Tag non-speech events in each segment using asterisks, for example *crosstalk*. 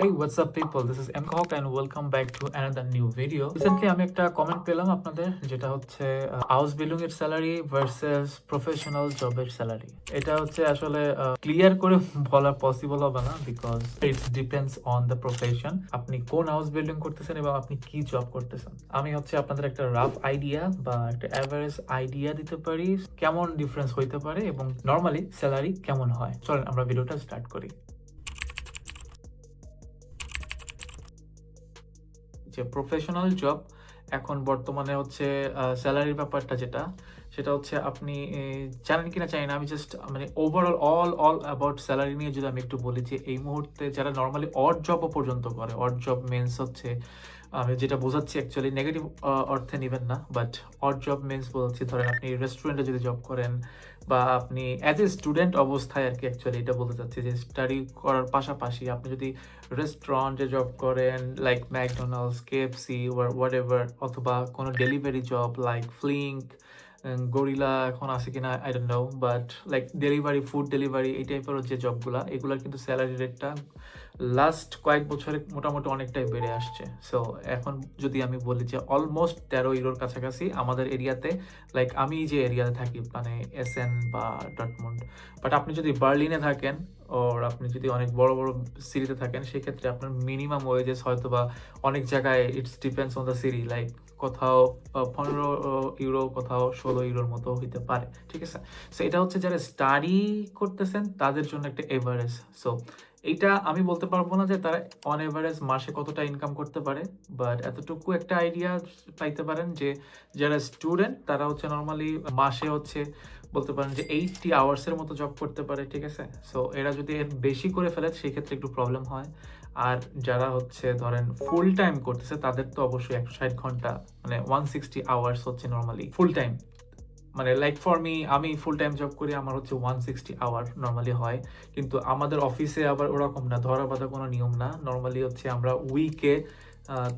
Hey, what's up people? This is Mcock and welcome back to another new video. Recently আমি একটা comment পেলাম আপনাদের যেটা হচ্ছে হাউস বিল্ডিং এর স্যালারি ভার্সেস প্রফেশনাল জবের স্যালারি এটা হচ্ছে আসলে ক্লিয়ার করে বলা পসিবল হবে না because it's depends on the profession আপনি কোন হাউস বিল্ডিং করতেছেন এবং আপনি কি জব করতেছেন। আমি হচ্ছে আপনাদের একটা রাফ আইডিয়া বা একটা অ্যাভারেজ আইডিয়া দিতে পারি কেমন ডিফারেন্স হইতে পারে এবং নর্মালি স্যালারি কেমন হয়। চলেন আমরা ভিডিওটা স্টার্ট করি। যে প্রফেশনাল জব এখন বর্তমানে হচ্ছে স্যালারির ব্যাপারটা যেটা, সেটা হচ্ছে আপনি জানেন কিনা চাই না, আমি জাস্ট মানে overall all all about salary নিয়ে যদি আমি একটু বলি যে এই মুহূর্তে যারা নর্মালি অড জবও পর্যন্ত করে অড জব মেন্স হচ্ছে, আমি যেটা বোঝাচ্ছি অ্যাকচুয়ালি নেগেটিভ অর্থে নেবেন না বাট অড জব মেন্স বলছি, ধরেন আপনি রেস্টুরেন্টে যদি জব করেন বা আপনি অ্যাজ এ স্টুডেন্ট অবস্থায় আর কি অ্যাকচুয়ালি এটা বলতে চাচ্ছি যে স্টাডি করার পাশাপাশি আপনি যদি রেস্টুরেন্টে জব করেন like McDonald's KFC or whatever অথবা কোনো delivery job like Flink Gorilla এখন আছে কিনা I don't know but like delivery food delivery এই টাইপের যে জবগুলা এগুলোর কিন্তু স্যালারি রেটটা লাস্ট কয়েক বছরে মোটামুটি অনেকটাই বেড়ে আসছে। সো এখন যদি আমি বলি যে অলমোস্ট তেরো ইউরোর কাছাকাছি আমাদের এরিয়াতে লাইক আমি যে এরিয়াতে থাকি মানে এস এন বা ডটমুন্ড বাট আপনি যদি বার্লিনে থাকেন ওর আপনি যদি অনেক বড় বড় সিটিতে থাকেন, সেক্ষেত্রে আপনার মিনিমাম ওয়েজেস হয়তো বা অনেক জায়গায় it's depends on the city like কোথাও পনেরো ইউরো কোথাও ষোলো ইউরোর মতো হইতে পারে, ঠিক আছে? সো এটা হচ্ছে যারা স্টাডি করতেছেন, তাদের জন্য একটা এভারেজ সো এইটা আমি বলতে পারব না যে তারা অন এভারেজ মাসে কতটা ইনকাম করতে পারে বাট এতটুকু একটা আইডিয়া পাইতে পারেন যে যারা স্টুডেন্ট তারা হচ্ছে নর্মালি মাসে হচ্ছে বলতে পারেন যে এইটটি আওয়ার্সের মতো জব করতে পারে, ঠিক আছে? সো এরা যদি এর বেশি করে ফেলে সেই ক্ষেত্রে একটু প্রবলেম হয়। আর যারা হচ্ছে ধরেন ফুল টাইম করতেছে, তাদের তো অবশ্যই একশো ষাট ঘণ্টা মানে ওয়ান সিক্সটি আওয়ার্স হচ্ছে নর্মালি ফুল টাইম মানে লাইক ফর মি আমি ফুল টাইম জব করি, আমার হচ্ছে ওয়ান সিক্সটি আওয়ার নর্মালি হয়। কিন্তু আমাদের অফিসে আবার ওরকম না, ধরা বাঁধা কোনো নিয়ম না। নর্মালি হচ্ছে আমরা উইকে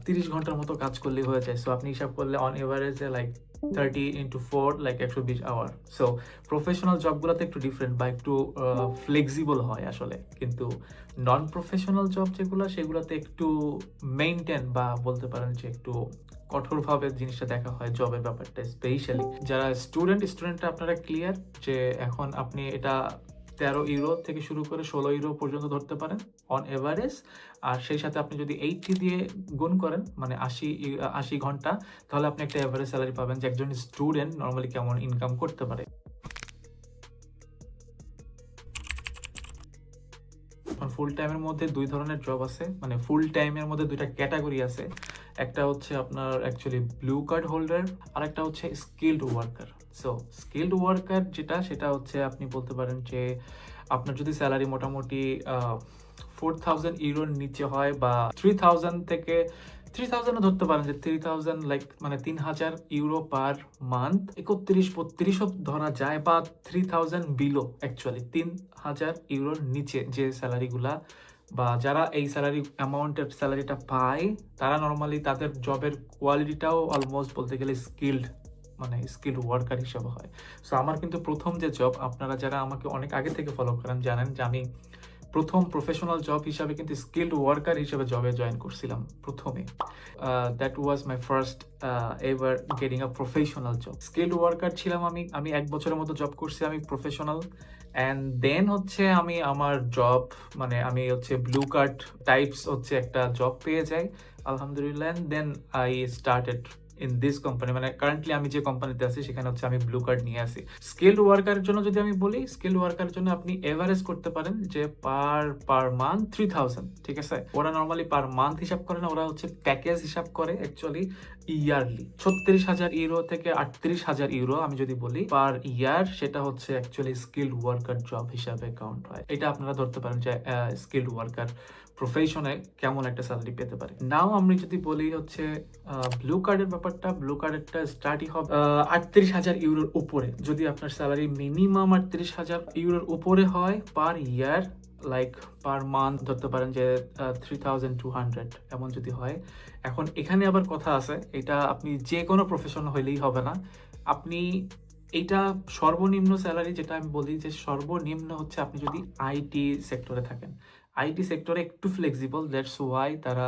তিরিশ ঘণ্টার মতো কাজ করলেই হয়ে যায়। সো আপনি হিসাব করলে on এভারেজে like thirty into four like একশো বিশ আওয়ার সো প্রফেশনাল জবগুলোতে একটু ডিফারেন্ট বা একটু ফ্লেক্সিবল হয় আসলে। কিন্তু নন প্রফেশনাল জব যেগুলো, সেগুলোতে একটু মেনটেন বা বলতে পারেন যে একটু কঠোরভাবে জিনিসটা দেখা হয় জবের ব্যাপারটা স্পেশালি যারা স্টুডেন্ট স্টুডেন্টরা আপনারা ক্লিয়ার যে এখন আপনি এটা তেরো ইউরো থেকে শুরু করে ষোলো ইউরো পর্যন্ত ধরতে পারেন অন এভারেজ আর সেই সাথে আপনি যদি এইটটি দিয়ে গুণ করেন মানে আশি আশি ঘণ্টা, তাহলে আপনি একটা এভারেজ স্যালারি পাবেন যে একজন স্টুডেন্ট নর্মালি কেমন ইনকাম করতে পারে। ফুল টাইমের মধ্যে দুই ধরনের জব আছে মানে ফুল টাইমের মধ্যে দুইটা ক্যাটাগরি আছে। একটা হচ্ছে আপনার অ্যাকচুয়ালি ব্লু কার্ড হোল্ডার আর একটা হচ্ছে skilled worker so skilled worker যেটা, সেটা হচ্ছে আপনি বলতে পারেন যে, আপনার যদি স্যালারি মোটামুটি ফোর থাউজেন্ড ইউরোর নিচে হয় বা থ্রি থাউজেন্ড থেকে থ্রি থাউজেন্ডও ধরতে পারেন যে থ্রি থাউজেন্ড লাইক মানে তিন হাজার ইউরো পার মান্থ একত্রিশ বত্রিশও ধরা যায় বা থ্রি থাউজেন্ড বিলো অ্যাকচুয়ালি তিন হাজার ইউরোর নিচে যে স্যালারিগুলা বা যারা এই স্যালারি অ্যামাউন্টের স্যালারিটা পায়, তারা নর্মালি তাদের জবের কোয়ালিটিটাও অলমোস্ট বলতে গেলে স্কিল্ড মানে স্কিল ওয়ার্কার হিসেবে হয়। সো আমার কিন্তু প্রথম যে জব আপনারা যারা আমাকে অনেক আগে থেকে ফলো করেন, জানেন যে আমি প্রথম প্রফেশনাল জব হিসাবে কিন্তু স্কিল্ড ওয়ার্কার হিসেবে জবে জয়েন করছিলাম প্রথমে। That was my first ever getting a professional job skilled worker ছিলাম আমি আমি এক বছরের মতো জব করছি, আমি প্রফেশনাল অ্যান্ড দেন হচ্ছে আমি আমার জব মানে আমি হচ্ছে ব্লু কার্ড টাইপস হচ্ছে একটা জব পেয়ে যাই, আলহামদুলিল্লাহ। Then I started in this company মানে কারেন্টলি আমি যে কোম্পানিতে আছি, সেখানে হচ্ছে আমি ব্লু কার্ড নিয়ে আসি স্কিল্ড ওয়ার্কারের জন্য যদি আমি বলি স্কিল্ড ওয়ার্কারের জন্য আপনি এভারেজ করতে পারেন যে per per month three thousand ঠিক আছে? ওরা নর্মালি পার মান্থ হিসাব করে না, ওরা হচ্ছে প্যাকেজ হিসাব করে অ্যাকচুয়ালি ইয়ারলি ছত্রিশ হাজার ইউরো থেকে আটত্রিশ হাজার ইউরো আমি যদি বলি পার ইয়ার সেটা হচ্ছে অ্যাকচুয়ালি স্কিল্ড ওয়ার্কার জব হিসাবে কাউন্ট হয়। এটা আপনারা ধরতে পারেন যে স্কিল্ড ওয়ার্কার প্রফেশনে কেমন একটা স্যালারি পেতে পারে। নাও আমি যদি বলি হচ্ছে ব্লু কার্ডের ব্যাপারটা ব্লু কার্ডেরটা স্টার্টই হবে আটত্রিশ হাজার ইউরোর উপরে। যদি আপনার স্যালারি মিনিমাম আটত্রিশ হাজার ইউরোর উপরে হয় পার ইয়ার লাইক পার মান্থ ধরতে পারেন যে থ্রি থাউজেন্ড টু হান্ড্রেড এমন যদি হয়। এখন এখানে আবার কথা আছে, এটা আপনি যে কোনো প্রফেশন হইলেই হবে না। আপনি এটা সর্বনিম্ন স্যালারি যেটা আমি বলি যে সর্বনিম্ন হচ্ছে আপনি যদি আইটি সেক্টরে থাকেন। আইটি সেক্টরে একটু ফ্লেক্সিবল দ্যাটস ওয়াই তারা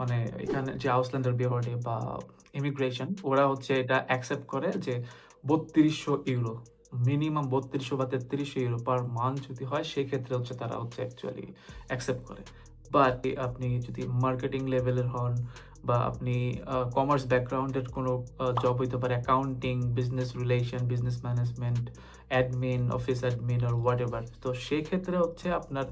মানে এখানে যে আউসল্যান্ডার বিওয়ার্ডে বা ইমিগ্রেশন ওরা হচ্ছে এটা অ্যাকসেপ্ট করে যে বত্রিশশো ইউরো মিনিমাম বত্রিশশো বা তেত্রিশশো ইউরো পার মান্থ যদি হয় সেই ক্ষেত্রে হচ্ছে তারা হচ্ছে অ্যাকচুয়ালি অ্যাকসেপ্ট করে। বাট আপনি যদি মার্কেটিং লেভেলের হন বা আপনি কমার্স ব্যাকগ্রাউন্ডের কোনো জব হইতে পারে accounting business relation business management admin office admin আর হোয়াট এভার তো সেক্ষেত্রে হচ্ছে আপনার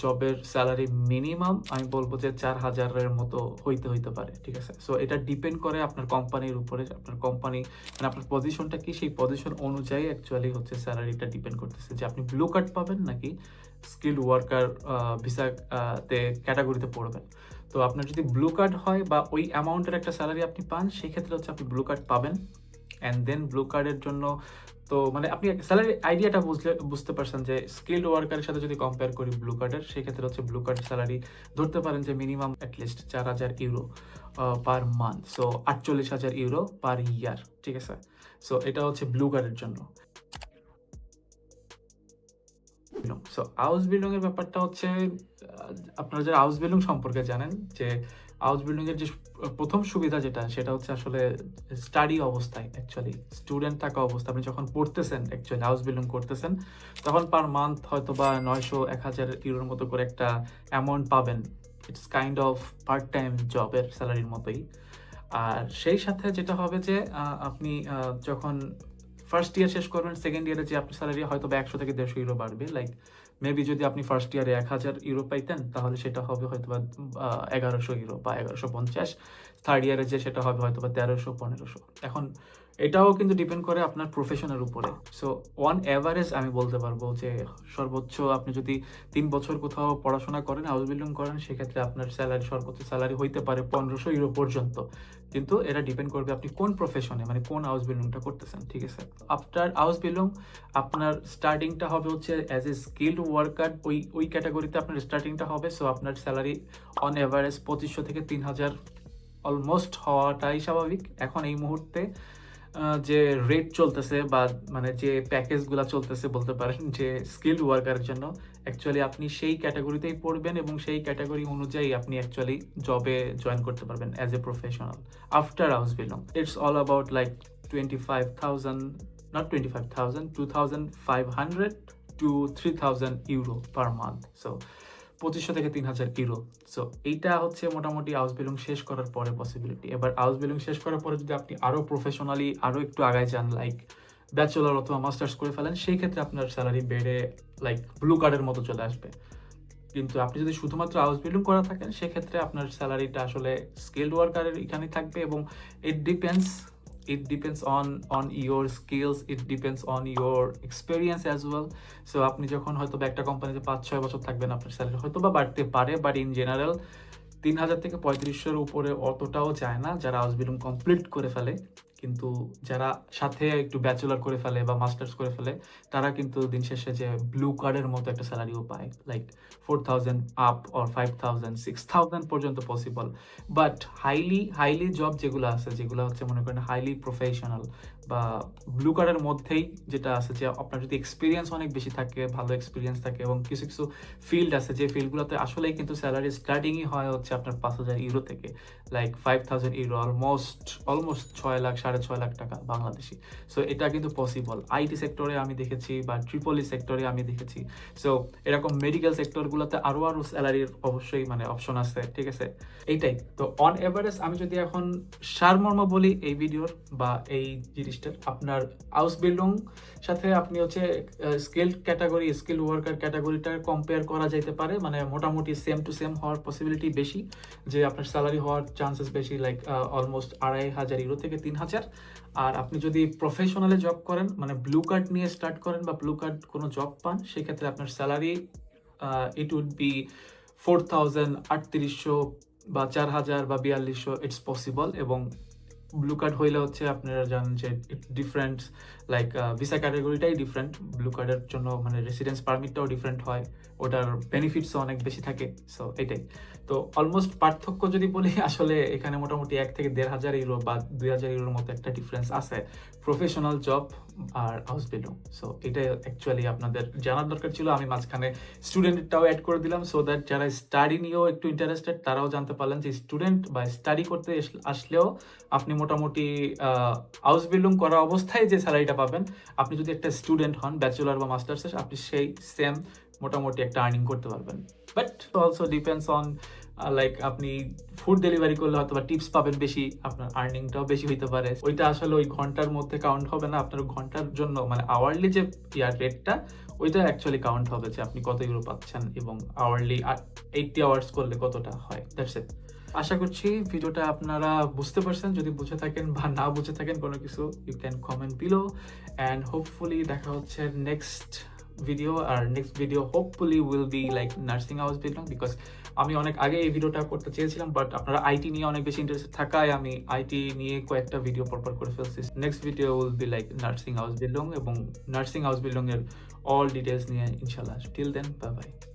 জবের স্যালারি মিনিমাম, আমি বলব যে চার হাজারের মতো হইতে হইতে পারে, ঠিক আছে? সো এটা ডিপেন্ড করে আপনার কোম্পানির উপরে, আপনার কোম্পানি মানে আপনার পজিশনটা কি, সেই পজিশন অনুযায়ী অ্যাকচুয়ালি হচ্ছে স্যালারিটা ডিপেন্ড করতেছে। যে আপনি ব্লু কার্ড পাবেন নাকি স্কিল ওয়ার্কার ভিসা তে ক্যাটাগরিতে পড়বেন। তো আপনার যদি ব্লু কার্ড হয় বা ওই অ্যামাউন্টের একটা স্যালারি আপনি পান সেই ক্ষেত্রে হচ্ছে আপনি ব্লু কার্ড পাবেন। অ্যান্ড দেন ব্লু কার্ডের জন্য, তো মানে আপনি স্যালারি আইডিয়াটা বুঝলে, বুঝতে পারছেন যে স্কিল্ড ওয়ার্কারের সাথে যদি কম্পেয়ার করি ব্লু কার্ডের সেক্ষেত্রে হচ্ছে ব্লু কার্ড স্যালারি ধরতে পারেন যে মিনিমাম অ্যাটলিস্ট চার হাজার ইউরো পার মান্থ সো আটচল্লিশ হাজার ইউরো পার ইয়ার ঠিক আছে? সো এটা হচ্ছে ব্লু কার্ডের জন্য। সো হাউস বিল্ডিং এর ব্যাপারটা হচ্ছে আপনারা যারা হাউস বিল্ডিং সম্পর্কে জানেন, যে হাউস বিল্ডিং এর যে প্রথম সুবিধা যেটা, সেটা হচ্ছে আসলে স্টাডি অবস্থায় অ্যাকচুয়ালি স্টুডেন্ট থাকা অবস্থা। আপনি যখন পড়তেছেন অ্যাকচুয়ালি হাউস বিল্ডিং করতেছেন, তখন পার মান্থ হয়তো বা নয়শো, এক হাজার ইউরোর মতো করে একটা অ্যামাউন্ট পাবেন। It's kind of part time জবের স্যালারির মতোই। আর সেই সাথে যেটা হবে যে আপনি যখন ফার্স্ট ইয়ার শেষ করবেন সেকেন্ড ইয়ারে যে আপনার স্যালারি হয়তো বা একশো থেকে দেড়শো ইউরো বাড়বে। লাইক মেবি যদি আপনি ফার্স্ট ইয়ারে এক হাজার ইউরো পাইতেন, তাহলে সেটা হবে হয়তো বা এগারোশো ইউরো বা এগারোশো পঞ্চাশ। থার্ড ইয়ারে যে সেটা হবে হয়তো বা তেরোশো, পনেরোশো। এখন এটাও কিন্তু ডিপেন্ড করে আপনার প্রফেশনের উপরে। সো ওয়ান অ্যাভারেজ আমি বলতে পারব যে, সর্বোচ্চ আপনি যদি তিন বছর কোথাও পড়াশোনা করেন হাউস বিল্ডিং করেন, সেক্ষেত্রে আপনার স্যালারি সর্বোচ্চ স্যালারি হইতে পারে পনেরোশো ইউরো পর্যন্ত। কিন্তু এটা ডিপেন্ড করবে আপনি কোন প্রফেশনে মানে কোন হাউস বিল্ডিংটা করতেছেন, ঠিক আছে? আফটার হাউস বিল্ডিং আপনার স্টার্টিংটা হবে হচ্ছে অ্যাজ এ স্কিল্ড ওয়ার্কার ওই ওই ক্যাটাগরিতে আপনার স্টার্টিংটা হবে। সো আপনার স্যালারি অন এভারেজ পঁচিশশো থেকে তিন হাজার অলমোস্ট হওয়াটাই স্বাভাবিক। এখন এই মুহূর্তে যে রেট চলতেছে বা মানে যে প্যাকেজগুলো চলতেছে বলতে পারেন, যে স্কিল্ড ওয়ার্কারের জন্য অ্যাকচুয়ালি আপনি সেই ক্যাটাগরিতেই পড়বেন এবং সেই ক্যাটাগরি অনুযায়ী আপনি অ্যাকচুয়ালি জবে জয়েন করতে পারবেন as a professional after house building it's all about like twenty five thousand five thousand two thousand five hundred two পঁচিশশো থেকে তিন হাজার ইউরো সো এইটা হচ্ছে মোটামুটি হাউস বিলং শেষ করার পরে পসিবিলিটি এবার হাউস বিলং শেষ করার পরে যদি আপনি আরও প্রফেশনালি আরও একটু আগায় যান লাইক ব্যাচেলর অথবা মাস্টার্স করে ফেলেন, সেই ক্ষেত্রে আপনার স্যালারি বেড়ে লাইক ব্লু কার্ডের মতো চলে আসবে। কিন্তু আপনি যদি শুধুমাত্র হাউস বিল্ডিং করা থাকেন, সেক্ষেত্রে আপনার স্যালারিটা আসলে স্কিল্ড ওয়ার্কারের এখানে থাকবে এবং it depends it depends on on your skills it depends on your experience as well so, আপনি যখন হয়তো বা একটা কোম্পানিতে পাঁচ ছয় বছর থাকবেন, আপনার স্যালারি হয়তো বা বাড়তে পারে বাট ইন জেনারেল তিন হাজার থেকে পঁয়ত্রিশশোর উপরে অতটাও যায় না, যারা হাউস বিল্ডিং কমপ্লিট করে ফেলে। কিন্তু যারা সাথে একটু ব্যাচেলর করে ফেলে বা মাস্টার্স করে ফেলে, তারা কিন্তু দিন শেষে যে ব্লু কার্ডের মতো একটা স্যালারিও পায়। Like four thousand up or five thousand six thousand পর্যন্ত possible but highly highly job যেগুলো আছে, যেগুলো হচ্ছে মনে করেন হাইলি প্রফেশনাল বা ব্লু কার্ডের মধ্যেই যেটা আছে যে আপনার যদি এক্সপিরিয়েন্স অনেক বেশি থাকে, ভালো এক্সপিরিয়েন্স থাকে এবং কিছু কিছু ফিল্ড আছে, যে ফিল্ডগুলোতে আসলেই কিন্তু স্যালারি স্টার্টিংই হয় হচ্ছে আপনার পাঁচ হাজার ইউরো থেকে। Like five thousand euro almost almost ছয় লাখ, সাড়ে ছয় লাখ টাকা বাংলাদেশি। সো এটা কিন্তু পসিবল আইটি সেক্টরে আমি দেখেছি বা ট্রিপলি সেক্টরে আমি দেখেছি। সো এরকম মেডিকেল সেক্টরগুলোতে আরও আরও স্যালারির অবশ্যই মানে অপশন আছে, ঠিক আছে? এইটাই। তো অন এভারেজ আমি যদি এখন সারমর্ম বলি এই ভিডিওর বা এই জিনিসটার, আপনার হাউস বিল্ডিং সাথে আপনি হচ্ছে স্কিল ক্যাটাগরি স্কিল ওয়ার্কার ক্যাটাগরিটা কম্পেয়ার করা যাইতে পারে। মানে মোটামুটি সেম টু সেম হওয়ার পসিবিলিটি বেশি। যে আপনার স্যালারি হওয়ার চান্সেস বেশি লাইক অলমোস্ট আড়াই হাজার ইউরো থেকে তিন হাজার। আর আপনি যদি প্রফেশনালে জব করেন মানে ব্লু কার্ড নিয়ে স্টার্ট করেন বা ব্লু কার্ড কোনো জব পান, সেক্ষেত্রে আপনার salary it would be four thousand আটত্রিশশো বা চার হাজার বা বিয়াল্লিশশো ইটস পসিবল এবং ব্লু কার্ড হইলে হচ্ছে আপনারা জানেন যে ডিফারেন্ট লাইক ভিসা ক্যাটাগরিটাই ডিফারেন্ট ব্লু কার্ডের জন্য মানে রেসিডেন্স পারমিটটাও ডিফারেন্ট হয়। ওটার বেনিফিটসও অনেক বেশি থাকে। সো এটাই। তো অলমোস্ট পার্থক্য যদি বলি, *laughs* আসলে এখানে মোটামুটি এক থেকে দেড় হাজার ইউরো বা দুই হাজার ইউরোর মতো একটা ডিফারেন্স আছে। প্রফেশনাল জব আর হাউস বিল্ডিং সো এটা অ্যাকচুয়ালি আপনাদের জানার দরকার ছিল। আমি মাঝখানে স্টুডেন্টটাও অ্যাড করে দিলাম সো দ্যাট যারা স্টাডি নিয়েও একটু ইন্টারেস্টেড তারাও জানতে পারলেন যে স্টুডেন্ট বা স্টাডি করতে আসলেও আপনি মোটামুটি হাউস বিল্ডিং করা অবস্থায় যে স্যালারিটা পাবেন, আপনি যদি একটা স্টুডেন্ট হন ব্যাচেলার বা মাস্টার্সে আপনি সেই সেম মোটামুটি একটা আর্নিং করতে পারবেন। But also depends on like আপনি ফুড ডেলিভারি করলে হয়তো বা টিপস পাবেন বেশি, আপনার আর্নিংটাও বেশি হইতে পারে। ওইটা আসলে ওই ঘণ্টার মধ্যে কাউন্ট হবে না, আপনার ঘণ্টার জন্য মানে আওয়ারলি যে ইয়ার রেটটা ওইটা অ্যাকচুয়ালি কাউন্ট হবে যে আপনি কত ইউরো পাচ্ছেন এবং আওয়ারলি এইটটি আওয়ার্স করলে কতটা হয়। দ্যাটস ইট আশা করছি ভিডিওটা আপনারা বুঝতে পারছেন। যদি বুঝে থাকেন বা না বুঝে থাকেন কোনো কিছু you can comment below and hopefully দেখা হচ্ছে next video R next video hopefully will be like nursing house building because আমি অনেক আগে এই ভিডিওটা করতে চেয়েছিলাম বাট আপনারা আইটি নিয়ে অনেক বেশি ইন্টারেস্টেড থাকায় আমি আইটি নিয়ে কয়েকটা ভিডিও পরপর করে ফেলছি। Next video will be like nursing house building এবং নার্সিং হাউস বিল্ডিং এর অল ডিটেলস নিয়ে ইনশাল্লাহ টিল দেন বাই বাই